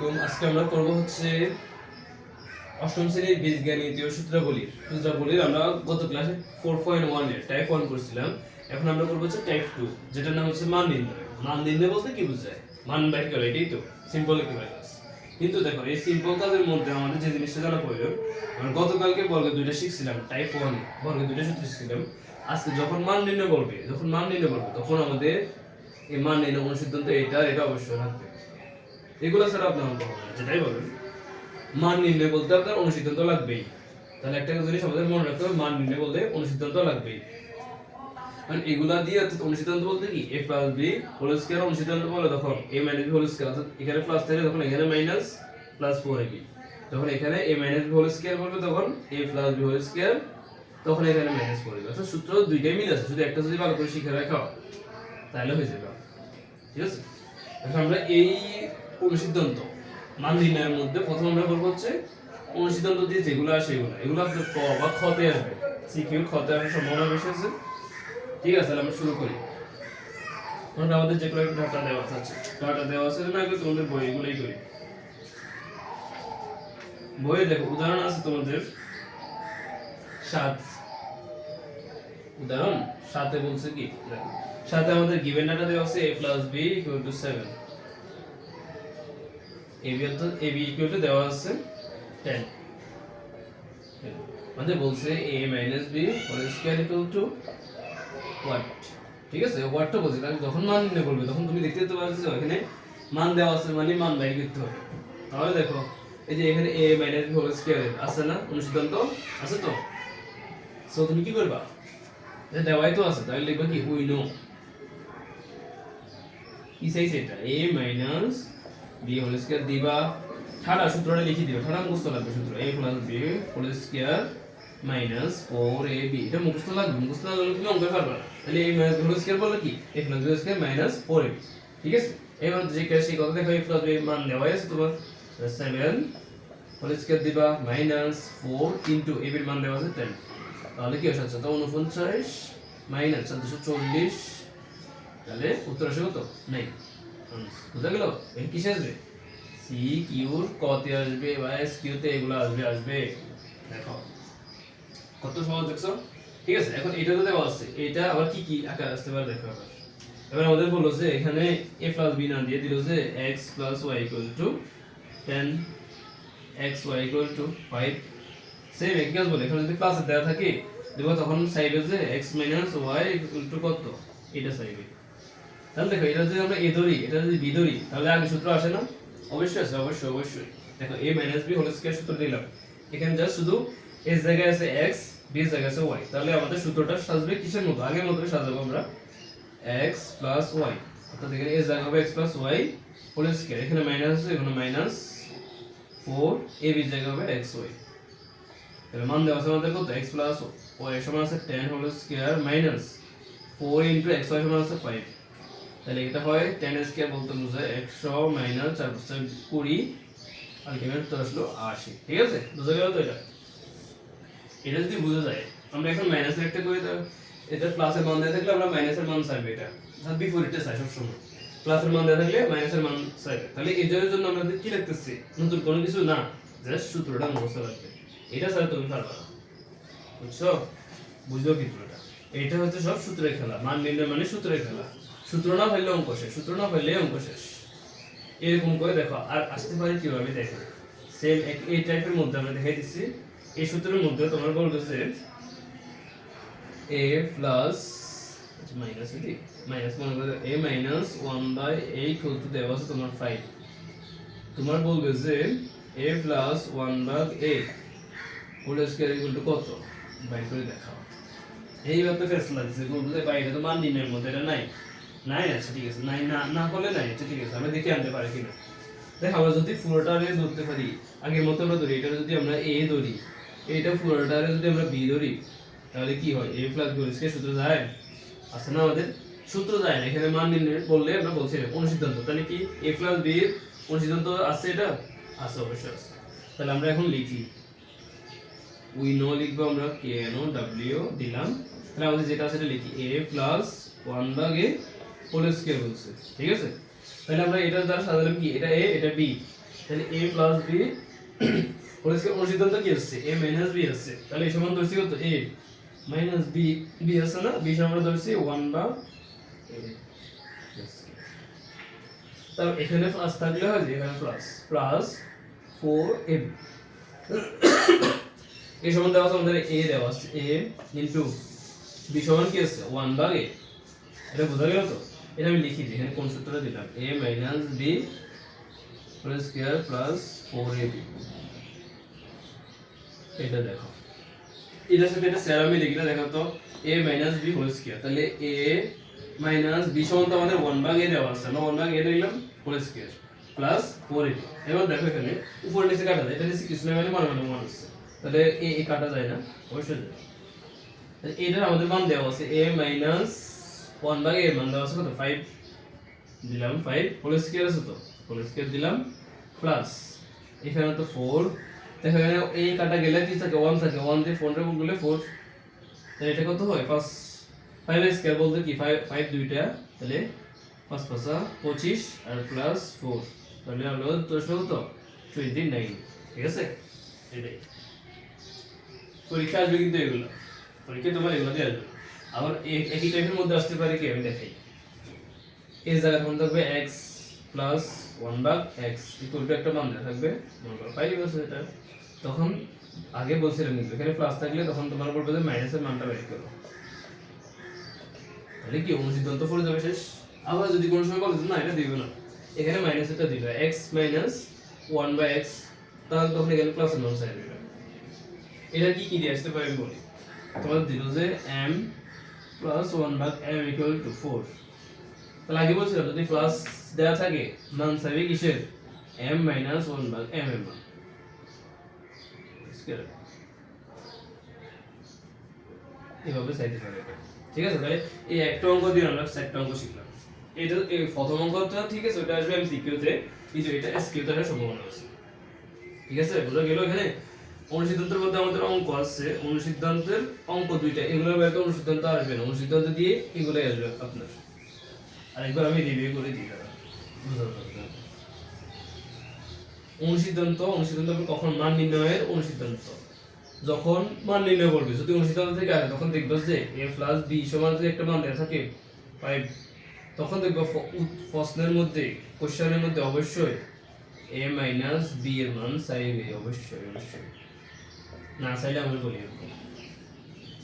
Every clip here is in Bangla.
আজকে আমরা করব হচ্ছে অষ্টম শ্রেণির বীজগণিতীয় সূত্রাবলীর সূত্রাবলীর আমরা গত ক্লাসে ফোর পয়েন্ট এর টাইপ ওয়ান করছিলাম। এখন আমরা করব হচ্ছে টাইপ টু যেটার নাম হচ্ছে মান নির্ণয়। মান নির্ণয় বলতে কি বোঝায়? মান বাইর করা, এটাই তো সিম্পল ইকুইভ্যালেন্স কিন্তু দেখো, এই সিম্পল কাজের মধ্যে আমাদের যে জিনিসটা জানা প্রয়োজন, আমরা গতকালকে বর্গ দুইটা শিখছিলাম টাইপ ওয়ান বর্গ দুইটা সূত্র শিখছিলাম। আজকে যখন মান নির্ণয় করবে যখন মান নির্ণয় করবে তখন আমাদের এই মান নির্ণয় অনুসিদ্ধান্ত এটা এটা অবশ্যই থাকবে এগুলো ছাড়া আপনার অঙ্ক হবে যেটাই বলেন। মান নির্ণয় বলতে আপনার অনুসিদ্ধান্ত লাগবেই। তাহলে একটা জিনিস আমাদের মনে রাখতে হবে, মান নির্ণয় বলতে অনুসিদ্ধান্ত লাগবেই। কারণ এগুলা দিয়ে অর্থাৎ অনুসিদ্ধান্ত বলতে কি? A plus B whole square অনুসিদ্ধান্ত বলে তখন এ মাইনাস বি হোল অর্থাৎ এখানে প্লাস থাকে তখন এখানে minus plus four A B যখন এখানে এ মাইনাস বি হোল বলবে তখন A plus B whole square তখন এখানে মাইনাস ফোর এ বি অর্থাৎ সূত্র দুইটাই মিল আছে, শুধু একটা যদি ভালো করে শিখে রাখো, তাহলে হয়ে যাবে। ঠিক আছে? এখন আমরা এই অনুসিদ্ধান্ত মান নির্ণয়ের মধ্যে প্রথম আমরা করব হচ্ছে অনুসিদ্ধান্ত দিয়ে যেগুলো আসে এগুলো। এগুলো আপনার ক বা খতে আসবে। সিকিউ খতে আসার সম্ভাবনা বেশি আছে? ঠিক আছে, তাহলে আমরা শুরু করি। আমাদের যে কোনো ডাটা দেওয়া আছে ডাটা দেওয়া আছে, না তোমাদের বই এগুলোই করি। বইয়ে দেখো, উদাহরণ আছে তোমাদের সাত। উদাহরণ সাথে বলছে কি? সাথে আমাদের গিভেন ডাটা দেওয়া আছে, a plus b equal to 7 ab অর্থাৎ ab ইকুয়াল টু দেওয়া আছে 10 আমাদের বলছে a minus b whole square equal to what ঠিক আছে হোয়াটটা বলছি, তাহলে যখন মান নির্ণয় করবে, তখন তুমি দেখতে পেতে পারছ এখানে মান দেওয়া আছে মানে মান বাইর করতে হবে। তাহলে দেখো, এই যে এখানে a minus b whole square আছে না, অনুসিদ্ধান্ত আছে তো? সো তুমি কি করবা? দেওয়াই তো আছে, তাহলে লিখবা কি উই নো কি চাইছে এটা? A minus b whole square দিবা ঠাড়া সূত্রটা লিখে দিবা ঠাড়া মুখস্থ লাগবে সূত্র a plus b whole square minus four A B, এটা মুখস্থ লাগবে, মুখস্থ না তুমি অঙ্ক পারবে না। তাহলে মাইনাস হোল স্কয়ার বলল কি? a plus whole square minus four A B, ঠিক আছে? এবার যে কেস সেই কথা দেখো a প্লাস b মান দেওয়াই আছে তোমার সেভেন হোল স্কয়ার দিবা মাইনাস ফোর ইন্টু a বির মান দেওয়া আছে টেন তাহলে কি আসছে তো উনপঞ্চাশ মাইনাস চোদ্দশো চল্লিশ। তাহলে উত্তর আসে কত? নাই বুঝা গেল? কিসে আসবে? সি কিউর কতে আসবে বা এস কিউতে এগুলো আসবে আসবে। দেখো, কত সহজ দেখছ? ঠিক আছে, এখন এটা তো দেওয়া আছে। এটা আবার কি কি আসতে পারে দেখো আবার। এবার আমাদের বলল যে এখানে a প্লাস বি না দিয়ে দিল যে x plus Y equal to ten X Y equal to five same এক কাজ বলে, এখানে যদি প্লাসে দেওয়া থাকে দেখো তখন সাইবে যে x minus Y equal to কত? এটা সাইবে তাহলে দেখো এটা যদি আমরা এ ধরি এটা যদি বি ধরি তাহলে আগে সূত্র আসে না? অবশ্যই আছে অবশ্যই অবশ্যই। দেখো A minus B whole square সূত্র দিলাম এখানে জাস্ট শুধু s জায়গায় আছে এক্স বি জায়গায় আছে ওয়াই তাহলে আমাদের সূত্রটা সাজবে কিসের মতো? আগের মতো সাজাবো আমরা। এক্স প্লাস ওয়াই অর্থাৎ এখানে s জায়গা হবে X plus Y whole square এখানে মাইনাস আছে এখানে মাইনাস 4 a b জায়গা হবে এক্স ওয়াই তাহলে মান দেওয়া আছে আমাদের কত? X প্লাস y সমান আছে ten whole square minus four into X Y সমান আছে 5 তাহলে এটা হয় 10 স্কয়ার বলতে বোঝায় 100 মাইনাস 4 পাঁচটা 20 আলটিমেট তো আসলো 80 ঠিক আছে? বুঝা গেল তো এটা? এটা যদি বোঝা যায়, আমরা এখন মাইনাসের একটা করে দাও এটা প্লাসের মান দেওয়া থাকলে আমরা মাইনাসের মান চাইবে এটা। অর্থাৎ বিপরীতটা চাই সবসময়। প্লাসের মান দেওয়া থাকলে মাইনাসের মান চাইবে তাহলে এই জন্য আমরা কি লিখতেছি? নতুন কোনো কিছু না জাস্ট সূত্রটা মুখস্থ রাখবে এটা ছাড়া তুমি পারবে না। বুঝছ? বুঝলো কিন্তু এটা। এটা হচ্ছে সব সূত্রের খেলা। মান নির্ণয় মানে সূত্রের খেলা। সূত্র না ফেললে অঙ্ক শেষ, সূত্র না ফেললে অঙ্ক শেষ। এরকম করে দেখো, আর আসতে পারে কীভাবে দেখো? সেম এই টাইপের মধ্যে আমরা দেখাই দিচ্ছি। এই সূত্রের মধ্যে তোমার বলবে যে a প্লাস মাইনাস এটি মাইনাস মনে করো a minus one by a equal to দেওয়া আছে তোমার ফাইভ তোমার বলবে যে a প্লাস ওয়ান ভাগ a whole square equal to কত? বাইর করে দেখাও। এই ব্যাপারে ফেসলা দিচ্ছে বলবে বাইরে তো মান নির্ণয়ের মধ্যে এটা নাই। নাই আচ্ছা ঠিক আছে। নাই, না না হলে নাই আচ্ছা ঠিক আছে আমরা দেখে আনতে পারি কিনা দেখ, আমরা যদি পুরোটারে ধরতে পারি, আগের মতো আমরা ধরি, এটা যদি আমরা এ ধরি, এটা পুরোটারে যদি আমরা বি ধরি, তাহলে কি হয়? এ প্লাস বি স্কয়ার সূত্র যায়, আছে না আমাদের? সূত্র যায় না, এখানে মান নির্ণয় বললে আমরা বলছি অনুসিদ্ধান্ত তাহলে কি? এ প্লাস বি এর অনুসিদ্ধান্ত আছে এটা? আছে, অবশ্যই আছে। তাহলে আমরা এখন লিখি। উই নো লিখব আমরা কে এন ও ডাব্লিউ দিলাম। তাহলে আমাদের যেটা আছে সেটা লিখি। এ প্লাস ওয়ান ভাগ এ হোল স্কয়ার বলছে ঠিক আছে? তাহলে আমরা এটা দ্বারা সাজালাম কি? এটা এ এটা বি তাহলে a plus b whole square অনুসিদ্ধান্ত কি আসছে? A মাইনাস b আসছে। তাহলে এই সমান ধরছি কত? A মাইনাস b b আছে না? B সমান আমরা ধরছি 1 বা তাহলে এখানে প্লাস থাকলে হয় এখানে প্লাস প্লাস 4 ab এই সমান দেওয়া আছে আমাদের a দেওয়া আছে, a ইনটু b সমান কি আছে 1 ভাগ a এটা বোঝা গেল তো? এটা আমি লিখি দিই এখানে কোন সূত্রটা দিলাম? A minus b whole square plus 4ab এটা দেখো। এটার সাথে এটা স্যার আমি লিখি না দেখো তো। A minus b whole square তাহলে a মাইনাস b সমান তো আমাদের 1 ভাগ a দেওয়া আছে। আমরা 1 ভাগ a লিখলাম হোল স্কয়ার প্লাস 4ab এবার দেখো এখানে, উপর নিচে কাটা যায়। এটা নিচে কিছু না মানে মনে মনে হচ্ছে। তাহলে a কাটা যায় না। অবশ্যই এটার আমাদের মান দেওয়া আছে। A মাইনাস 1 ভাগ এর মান দেওয়া আছে কত? 5 দিলাম 5 হোল স্কয়ার আছে তো? হোল স্কয়ার দিলাম প্লাস এখানে তো 4 দেখো এখানে এই কাটা গেলে কি থাকে? 1 থাকে। 1 দিয়ে 4 রে গুণ করলে 4 তাহলে এটা কত হয়? 5 5 স্কয়ার বলতে কি? 5 5 দুইটা, তাহলে 5 পাঁচা 25 আর প্লাস 4 তাহলে হলো তো কত 29 ঠিক আছে? এটাই। পরীক্ষা আসবে কিন্তু এগুলো। পরীক্ষা তোমার এগুলো দিয়ে আসবে। আবার একই টাইপের মধ্যে আসতে পারে কি? আমি দেখাই। এই জায়গায় কোন থাকবে x প্লাস ওয়ান ভাগ এক্স ইকুয়াল টু একটা মান থাকবে মনে করো ফাইভ আছে এটা। তখন আগে বলছিলাম কিন্তু, এখানে প্লাস থাকলে তখন তোমার বলবে যে মাইনাসের মানটা বের করো। তাহলে কি অনুসিদ্ধান্ত পড়ে যাবে শেষ? আবার যদি কোনো সময় বলে না, এটা দিবে না। এখানে মাইনাস এটা দিবে। X minus one by X তাহলে তখন এখানে প্লাস মান সাইড এটা কি কি দিয়ে আসতে পারে বলি। তোমার দিল যে m প্লাস ওয়ান ভাগ m ইকুয়াল টু ফোর তাহলে আগে বলছিলাম, যদি প্লাস দেওয়া থাকে মান চাইবে কিসের? m মাইনাস ওয়ান ভাগ মান। Square. এভাবে এটা। ঠিক আছে, তাহলে এই একটা অঙ্ক দিয়ে আমরা চারটা অঙ্ক শিখলাম। এটা এই প্রথম অঙ্কটা ঠিক আছে, ওটা আসবে এমসিকিউতে কিন্তু এটা এসকিউতে সম্ভাবনা আছে। ঠিক আছে বোঝা গেল এখানে। অনুসিদ্ধান্তের মধ্যে আমাদের অঙ্ক আছে। অনুসিদ্ধান্তের অঙ্ক দুইটা। এগুলোর বাইরে তো অনুসিদ্ধান্ত আসবে না। অনুসিদ্ধান্ত দিয়ে এগুলোই আসবে আপনার। আর একবার আমি রিভিউ করে দিই পারবেন অনুসিদ্ধান্ত অনুসিদ্ধান্ত কখন? মান নির্ণয়ের অনুসিদ্ধান্ত। যখন মান নির্ণয় করবে, যদি অনুসিদ্ধান্ত থেকে আসে, তখন দেখবে যে এ প্লাস বি সমান যদি একটা মান দেওয়া থাকে ফাইভ তখন দেখবে প্রশ্নের মধ্যে কোশ্চেনের মধ্যে অবশ্যই a মাইনাস বি এর মান চাইবে অবশ্যই অবশ্যই। না চাইলে আমি বলি এরকম।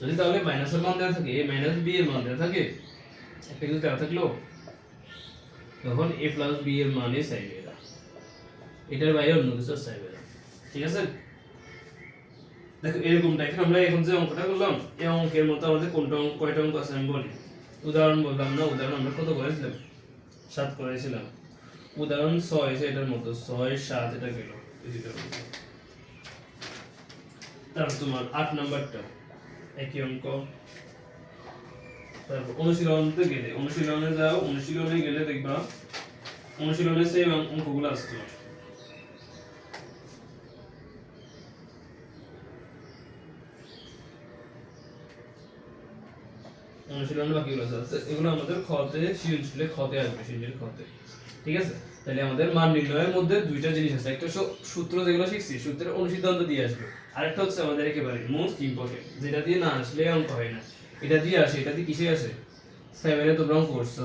যদি তাহলে মাইনাসের মান দেওয়া থাকে, a মাইনাস বি এর মান দেওয়া থাকে, একটা কিছু দেওয়া থাকল, তখন a প্লাস বি এর মানই চাইবে এরা এটার বাইরে অন্য কিছু চাইবে না। ঠিক আছে? দেখো, এরকমটা। এখন আমরা এখন যে অঙ্কটা করলাম, এই অঙ্কের মতো আমাদের কোনটা অঙ্ক, কয়টা অঙ্ক আছে আমি বলি। উদাহরণ বললাম না, উদাহরণ আমরা কত করেছিলাম? সাত করেছিলাম। উদাহরণ ছয় এটার মতো, ছয় সাত এটা গেল। তারপর তোমার আট নাম্বারটা, একই অঙ্ক। তারপর অনুশীলনতে গেলে, অনুশীলনে যাও, অনুশীলনে গেলে দেখবা, অনুশীলনে সেই অঙ্কগুলো আসতো অনুশীলনে বাকিগুলো আছে এগুলো আমাদের খতে সৃজনশীলে খতে আসবে, সৃজনশীল খতে ঠিক আছে? তাহলে আমাদের মান নির্ণয়ের মধ্যে দুইটা জিনিস আছে। একটা সূত্র যেগুলো শিখছি, সূত্রের অনুসিদ্ধান্ত দিয়ে আসবে। আরেকটা হচ্ছে আমাদের একেবারে মোস্ট ইম্পর্টেন্ট যেটা দিয়ে না আসলে অঙ্ক হয় না। এটা দিয়ে আসে, এটা দিয়ে কিসে আসে? সেভেনে তোমরা অঙ্ক করছ।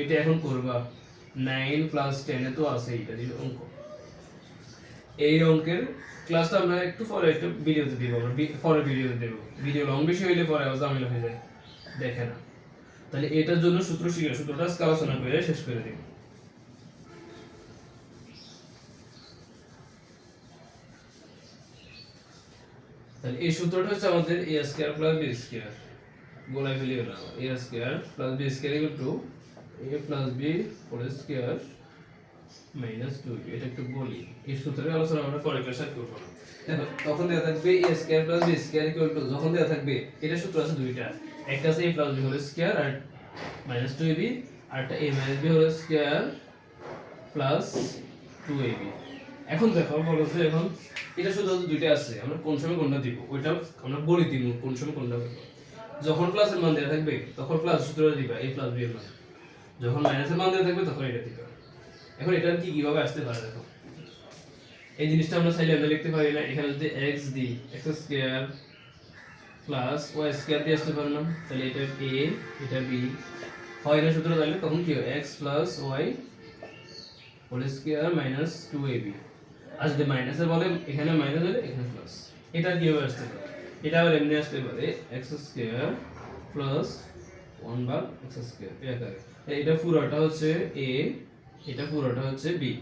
এটা এখন করবা। নাইন প্লাস টেনে তো আছে, এটা দিয়ে অঙ্ক। এই অঙ্কের ক্লাসটা আমরা একটু পরে একটু ভিডিওতে দিব, আমরা পরে ভিডিওতে দেবো। ভিডিও লং বেশি হইলে পরে আবার ঝামেলা হয়ে যায়। দেখে না। তাহলে এটার জন্য সূত্র শিখে সূত্রটা আলোচনা করে শেষ করে দিই। তাহলে এই সূত্রটা হচ্ছে আমাদের A square plus B square গোলাই ফেলি হলো A square plus B square equal to A plus B whole square minus two এটা একটু বলি। এই সূত্রের আলোচনা আমরা পরে ক্লাসে করব। তখন দেওয়া থাকবে A square plus B square equal to যখন দেওয়া থাকবে, এটা সূত্র আছে দুইটা। একটা আছে A plus B whole square R minus two AB আর একটা A minus B whole square plus two A B এখন দেখো, বলো যে এখন এটা শুধু দুইটা আছে, আমরা কোন সময় কোনটা দিব? ওইটা আমরা বলে দিব কোন সময় কোনটা দিব। যখন প্লাসের মান দেওয়া থাকবে, তখন প্লাস সূত্রটা দিবা, a প্লাস b এর মান। যখন মাইনাসের মান দেওয়া থাকবে, তখন এটা দিবা। এখন এটা কি, কীভাবে আসতে পারে দেখো? এই জিনিসটা আমরা চাইলে আমরা লিখতে পারি না, এখানে যদি x দিই, x square plus y square দিয়ে আসতে পারে না, তাহলে এটা a, এটা b হয় না সূত্র, তাহলে তখন কি হবে? x plus y whole square minus two A B আর যদি মাইনাসের বলে এখানে মাইনাস হলে এখানে প্লাস এটা কীভাবে আসতে পারে? এটা আবার এমনি আসতে পারে এক্স স্কয়ার প্লাস ওয়ান ভাগ এক্স স্কয়ার তাই এটা পুরোটা হচ্ছে এ এটা পুরোটা হচ্ছে বি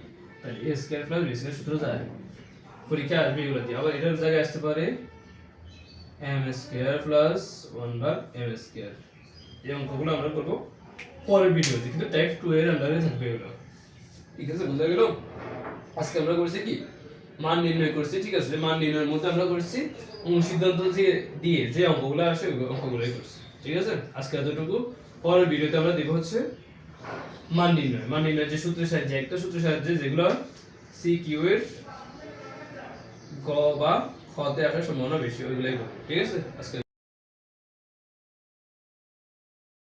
তাহলে A square plus B square সূত্র যায়। পরীক্ষা আসবে এগুলো দিয়ে। আবার এটার জায়গায় আসতে পারে এম স্কয়ার প্লাস ওয়ান ভাগ এম স্কয়ার এই অঙ্কগুলো আমরা করব পরের ভিডিওতে। কিন্তু টাইপ টু এর আন্ডারে থাকবে এগুলো। ঠিক আছে, বোঝা গেল? আজকে আমরা করছি কি? মান নির্ণয় করছি, ঠিক আছে? মান নির্ণয়ের মধ্যে আমরা করছি অনুসিদ্ধান্ত যে দিয়ে যে অঙ্কগুলো আসে অঙ্কগুলোই করছি। ঠিক আছে? আজকে এতটুকু। পরের ভিডিওতে আমরা দেখব হচ্ছে মান নির্ণয় মান নির্ণয় যে সূত্রের সাহায্যে, একটা সূত্রের সাহায্যে যেগুলো সি কিউ এর গ বা খতে আসার সম্ভাবনা বেশি, ওইগুলাই ঠিক আছে? আজকে